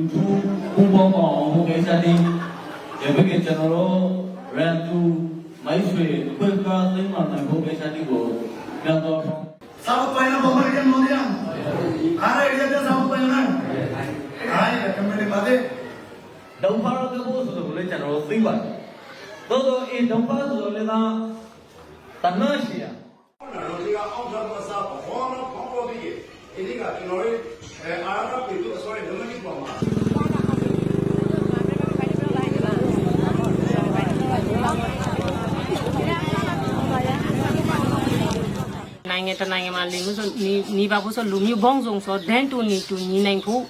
လူထုပူပေါင်းအောင်ဟိုကိစ္စလေးရပကကျွန်တော်တို့ရန်သူမိုက်ဆွေဖွင့်ကားသိမ်းမှနိုင်ဖို့ကိစ္စလေးကိုပြန်တော့ Sabe apanhar a bomba que não deu? Ara ele já sabe apanhar. Ai, que me le bate. ဒုံဖာရကဘိုးဆိုတော့လည်းကျွန်တော်တို့သိပါတယ်သို့တော့အေဒုံဖာဆိုတော့လည်းသာတဏှာရှိရနော်ဒီကအောက်ထပ်မစားဘောဘောနော်ဘောဘောဒီဒီကကျွန်တော်ရဲ့အဲအာရကပြည်သူအစိုးရဒုမနိပေါ်မှာ နိုင်ငံတနိုင်ငံမှာလင်မှုဆိုနီနီပါဖို့ဆိုလူမျိုးပေါင်းစုံဆိုဒန်တူနီတူညီနိုင်ဖို့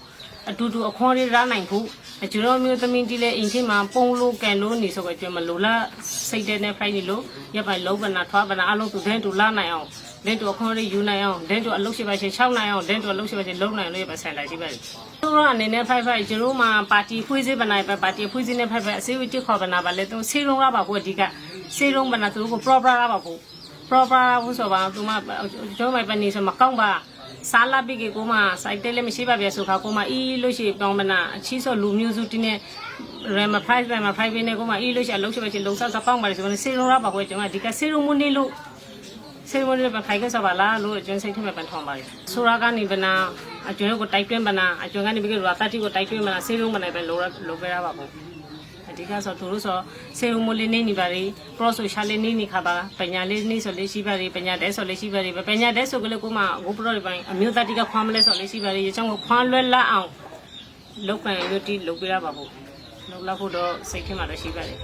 အတူတူအခွန်ရရနိုင်ဖို့အကျတော်မျိုးသမီးတီးလဲအင်ချင်းမှာပုံလို့ကန်လို့နေဆိုကြကြမလို့လားစိတ်တဲ့နဲ့ဖိုင်နေလို့ရပ်ပိုင်လုံးပနာထွားပနာအလုံးသူဒန်တူလာနိုင်အောင်ဒန်တူအခွန်ရယူနိုင်အောင်ဒန်တူအလုပ်ရှိပါရှင်6နိုင်အောင်ဒန်တူအလုပ်ရှိပါရှင်လုံးနိုင်လို့ရပါဆိုင်လာရှိပါလိမ့်သူတို့အနေနဲ့ဖိုင်ဖိုင်ကျတို့မှာပါတီဖွေးစေးပနိုင်ပဲပါတီဖွေးစေးနဲ့ဖိုင်ဖိုင်အစည်းအဝေးကြခေါ်ပနာပါလေသူစေရုံရပါဖို့အဓိကစေရုံပနာသူတို့ကို proper ရပါဖို့ proper ဘူးဆိုပါသူမကျွန်တော်မိုင်ပနေဆိုမကောင်းပါစားလာပြီးကိုမစိုက်တယ်လည်းမရှိပါဗျာဆိုခါကိုမအီးလို့ရှိပြောင်းမနာအချီးဆိုလူမျိုးစုတင်းနဲ့ RAM price RAM price နဲ့ကိုမအီးလို့ရှိအလုံးရှိပဲချင်လုံစားစားကောင်းပါလေဆိုတော့စေရုံရပါခွဲကျွန်တော်ဒီကစေရုံမနေလို့စေရုံမနေပဲခိုင်ကစားပါလားလို့ကျွန်တော်စိတ်ထဲမှာပန်ထောင်းပါလေဆိုရာကနေဗနာအကျွန်းကိုတိုက်တွန်းဗနာအကျွန်းကနေပြီးတော့တာတီကိုတိုက်တွန်းဗနာစေရုံမနေပဲလိုလိုပဲရပါဘူး အဓိကဆိုသူတို့ဆိုဆေးဦးမလေးနေနေပါလေပရောဆိုရှာလေးနေနေခါပါပညာလေးနေဆိုလေးရှိပါလေပညာတဲဆိုလေးရှိပါလေပညာတဲဆိုကလေးကိုမှကိုပရောတွေပိုင်းအမျိုးသားတိကခွမ်းမလဲဆိုလေးရှိပါလေရချောင်းကိုခွမ်းလွဲလာအောင်လောက်ကန်ရွတိလုပ်ပြရပါဘူးလောက်လောက်ဖို့တော့စိတ်ထဲမှာတော့ရှိပါလေ